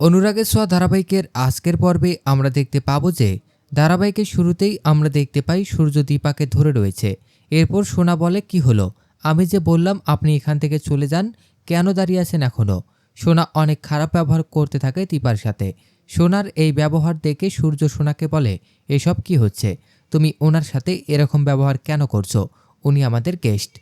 অনুরাগের ছোঁয়া ধারাবাহিকের আজকের পর্বে আমরা দেখতে পাবো যে ধারাবাহিকের শুরুতেই আমরা দেখতে পাই সূর্য দীপাকে ধরে রয়েছে। এরপর সোনা বলে, কি হলো? আমি যে বললাম আপনি এখান থেকে চলে যান, কেন দাঁড়িয়ে আছেন এখনও সোনা অনেক খারাপ ব্যবহার করতে থাকে দীপার সাথে। সোনার এই ব্যবহার দেখে সূর্য সোনাকে বলে, এসব কি হচ্ছে? তুমি ওনার সাথে এরকম ব্যবহার কেন করছ? উনি আমাদের গেস্ট।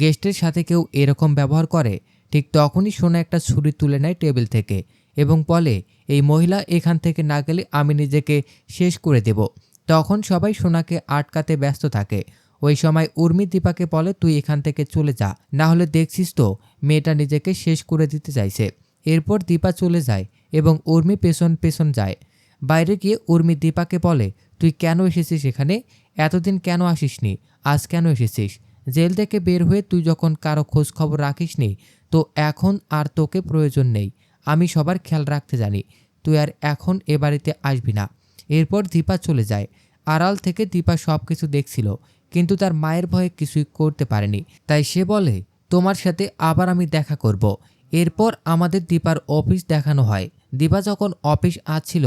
গেস্টের সাথে কেউ এরকম ব্যবহার করে? ঠিক তখনই সোনা একটা ছুরি তুলে নেয় টেবিল থেকে। এবং বলে, এই মহিলা এখান থেকে না গেলে আমি নিজেকে শেষ করে দেব। তখন সবাই সোনাকে আটকাতে ব্যস্ত থাকে। ওই সময় উর্মি দীপাকে বলে, তুই এখান থেকে চলে যা, না হলে দেখছিস তো, মেয়েটা নিজেকে শেষ করে দিতে চাইছে। এরপর দীপা চলে যায় এবং উর্মি পেছন পেছন যায়। বাইরে গিয়ে উর্মি দীপাকে বলে, তুই কেন এসেছিস এখানে? এতদিন কেন আসিসনি? আজ কেন এসেছিস? জেল থেকে বের হয়ে তুই যখন কারও খোঁজ খবর রাখিসনি, তো এখন আর তোকে প্রয়োজন নেই। আমি সবার খেয়াল রাখতে জানি, তুই আর এখন এ বাড়িতে আসবি না। এরপর দীপা চলে যায়। আড়াল থেকে দীপা সব কিছু দেখছিল, কিন্তু তার মায়ের ভয়ে কিছুই করতে পারেনি। তাই সে বলে, তোমার সাথে আবার আমি দেখা করব। এরপর আমাদের দীপার অফিস দেখানো হয়। দীপা যখন অফিস আসছিল,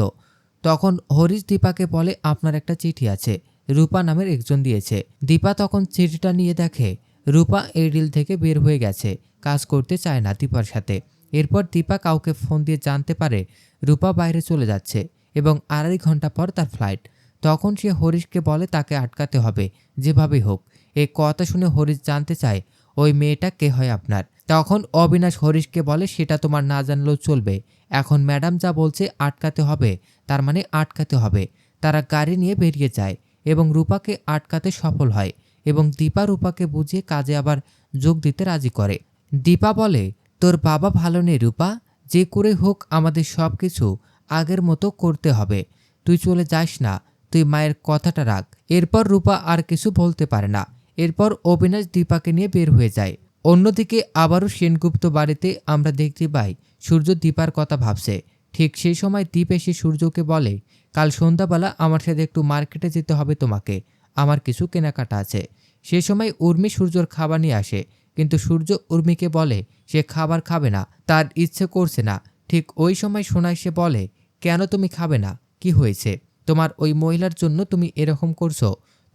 তখন হরিশ দীপাকে বলে, আপনার একটা চিঠি আছে, রূপা নামের একজন দিয়েছে। দীপা তখন চিঠিটা নিয়ে দেখে, রূপা এই ডিল থেকে বের হয়ে গেছে, কাজ করতে চায় না দীপার সাথে। এরপর দীপা কাউকে ফোন দিয়ে জানতে পারে রূপা বাইরে চলে যাচ্ছে এবং আড়াই ঘণ্টা পর তার ফ্লাইট তখন সে হরিশকে বলে তাকে আটকাতে হবে, যেভাবেই হোক। এই কথা শুনে হরিশ জানতে চায়, ওই মেয়েটা কে হয় আপনার? তখন অবিনাশ হরিশকে বলে, সেটা তোমার না জানলেও চলবে। এখন ম্যাডাম যা বলছে আটকাতে হবে, তার মানে আটকাতে হবে। তারা গাড়ি নিয়ে বেরিয়ে যায় এবং রূপাকে আটকাতে সফল হয় এবং দীপা রূপাকে বুঝিয়ে কাজে আবার যোগ দিতে রাজি করে। দীপা বলে তোর বাবা ভালো নেই, রূপা। যে করে হোক আমাদের সব কিছু আগের মতো করতে হবে। তুই চলে যাস না। তুই মায়ের কথাটা রাখ। এরপর রূপা আর কিছু বলতে পারে না। এরপর অবিনাশ দীপাকে নিয়ে বের হয়ে যায়। অন্যদিকে আবারও সেনগুপ্ত বাড়িতে আমরা দেখতে পাই সূর্য দীপার কথা ভাবছে। ঠিক সেই সময় দীপ এসে সূর্যকে বলে, কাল সন্ধ্যাবেলা আমার সাথে একটু মার্কেটে যেতে হবে তোমাকে। আমার কিছু কেনাকাটা আছে। সে সময় উর্মি সূর্যর খাবার নিয়ে আসে। কিন্তু সূর্য উর্মিকে বলে, সে খাবার খাবে না, তার ইচ্ছে করছে না। ঠিক ওই সময় শোনায় সে বলে, কেন তুমি খাবে না? কি হয়েছে? তোমার ওই মহিলার জন্য তুমি এরকম করছ?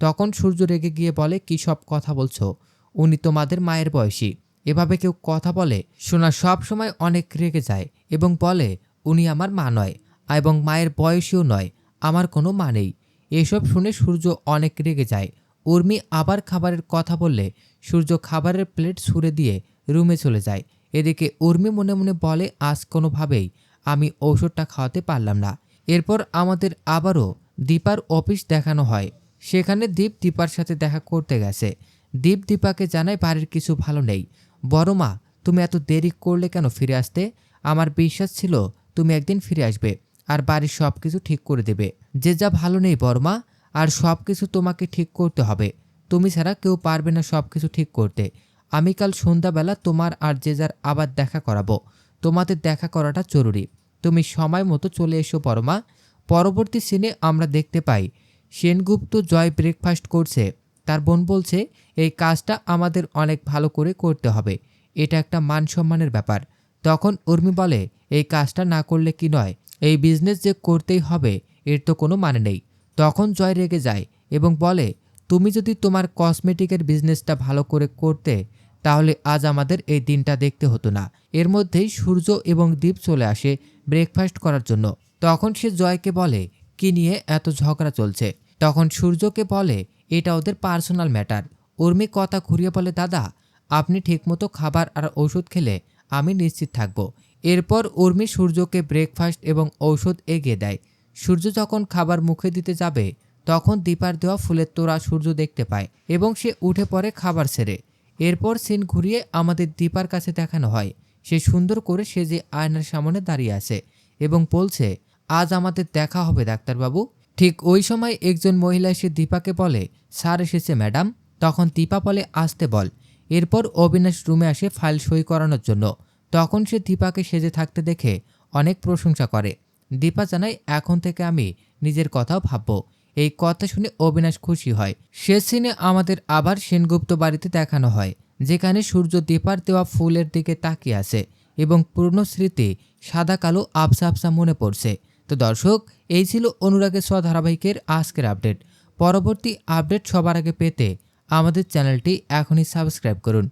তখন সূর্য রেগে গিয়ে বলে, কি সব কথা বলছো? উনি তোমাদের মায়ের বয়সী। এভাবে কেউ কথা বলে? সোনা সব সময় অনেক রেগে যায় এবং বলে, উনি আমার মা নয় এবং মায়ের বয়সীও নয়, আমার কোনো মা নেই। এসব শুনে সূর্য অনেক রেগে যায়। উর্মি আবার খাবারের কথা বললে সূর্য খাবারের প্লেট ছুঁড়ে দিয়ে রুমে চলে যায়। এদিকে উর্মি মনে মনে বলে, আজ কোনোভাবেই আমি ঔষধটা খাওয়াতে পারলাম না। এরপর আমাদের আবারও দীপার অফিস দেখানো হয়। সেখানে দীপ দীপার সাথে দেখা করতে গেছে। দীপ দীপাকে জানায়, বাড়ির কিছু ভালো নেই। বড় মা, তুমি এত দেরি করলে কেন ফিরে আসতে? আমার বিশ্বাস ছিল তুমি একদিন ফিরে আসবে আর বাড়ির সব কিছু ঠিক করে দেবে। যে যা ভালো নেই বর্মা আর সব কিছু তোমাকে ঠিক করতে হবে। তুমি ছাড়া কেউ পারবে না সব কিছু ঠিক করতে। আমি কাল সন্ধ্যাবেলা তোমার আর যে যার আবার দেখা করাবো। তোমাদের দেখা করাটা জরুরি। তুমি সময় মতো চলে এসো পরমা। পরবর্তী সিনে আমরা দেখতে পাই। সেনগুপ্ত জয় ব্রেকফাস্ট করছে। তার বোন বলছে, এই কাজটা আমাদের অনেক ভালো করে করতে হবে। এটা একটা মান সম্মানের ব্যাপার। তখন উর্মি বলে, এই কাজটা না করলে কি নয়? এই বিজনেস যে করতেই হবে, এর তো কোনো মানে নেই। তখন জয় রেগে যায় এবং বলে তুমি যদি তোমার কসমেটিকের বিজনেসটা ভালো করে করতে, তাহলে আজ আমাদের এই দিনটা দেখতে হতো না। এর মধ্যেই সূর্য এবং দীপ চলে আসে ব্রেকফাস্ট করার জন্য। তখন সে জয়কে বলে, কি নিয়ে এত ঝগড়া চলছে? তখন সূর্যকে বলে, এটা ওদের পার্সোনাল ম্যাটার উর্মি কথা ঘুরিয়ে বলে, দাদা, আপনি ঠিকমতো খাবার আর ওষুধ খেলে আমি নিশ্চিত থাকব। এরপর উর্মি সূর্যকে ব্রেকফাস্ট এবং ঔষধ এগিয়ে দেয়। সূর্য যখন খাবার মুখে দিতে যাবে তখন দীপার দেওয়া ফুলের তোড়া সূর্য দেখতে পায় এবং সে উঠে পড়ে খাবার ছেড়ে এরপর সিন ঘুরিয়ে আমাদের দীপার কাছে দেখানো হয়। সে সুন্দর করে সে যে আয়নার সামনে দাঁড়িয়ে আছে এবং বলছে, আজ আমাদের দেখা হবে, ডাক্তারবাবু। ঠিক ওই সময় একজন মহিলা এসে দীপাকে বলে, স্যার এসেছে, ম্যাডাম। তখন দীপা বলে, আসতে বল। এরপর অবিনাশ রুমে আসে ফাইল সই করানোর জন্য। তখন সে দীপাকে সেজে থাকতে দেখে অনেক প্রশংসা করে। দীপা জানায়, এখন থেকে আমি নিজের কথাও ভাববো। এই কথা শুনে অবিনাশ খুশি হয়। শেষ সিনে আমাদের আবার সেনগুপ্ত বাড়িতে দেখানো হয়, যেখানে সূর্য দীপার দেওয়া ফুলের দিকে তাকিয়ে আছে এবং পুরনো স্মৃতি সাদা কালো আবসা আবসা মনে পড়ছে। তো দর্শক, এই ছিল অনুরাগের স ধারাবাহিকের আজকের আপডেট। পরবর্তী আপডেট সবার আগে পেতে আমাদের চ্যানেলটি এখনই সাবস্ক্রাইব করুন।